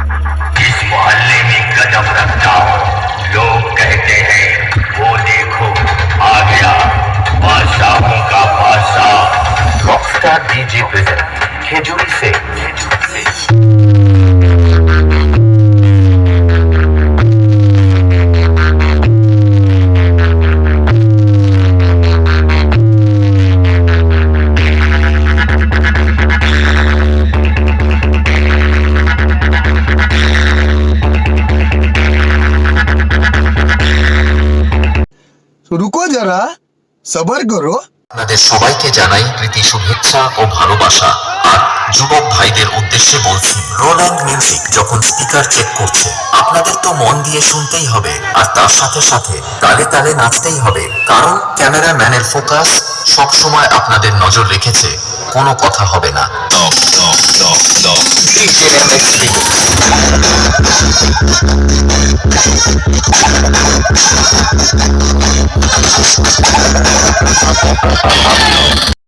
इस मोहल्ले में कदम रखता हूँ। लोग कहते हैं, वो देखो, आ गया बादशाहों का बादशाह। रॉकस्टार डीजे प्रेजेंट खेजूरी से রুকো যারা সবার করো আপনাদের সবাইকে জানাই প্রীতি শুভেচ্ছা ও ভালোবাসা আর যুবক ভাইদের উদ্দেশ্যে বলছি রোল্যান্ড মিউজিক যখন স্পিকার চেক করছে আপনাদের তো মন দিয়ে শুনতেই হবে আর তার সাথে সাথে তালে তালে নাচতেই হবে কারণ ক্যামেরাম্যানের ফোকাস সব সময় আপনাদের নজর রেখেছে কোনো কথা হবে না Thank you.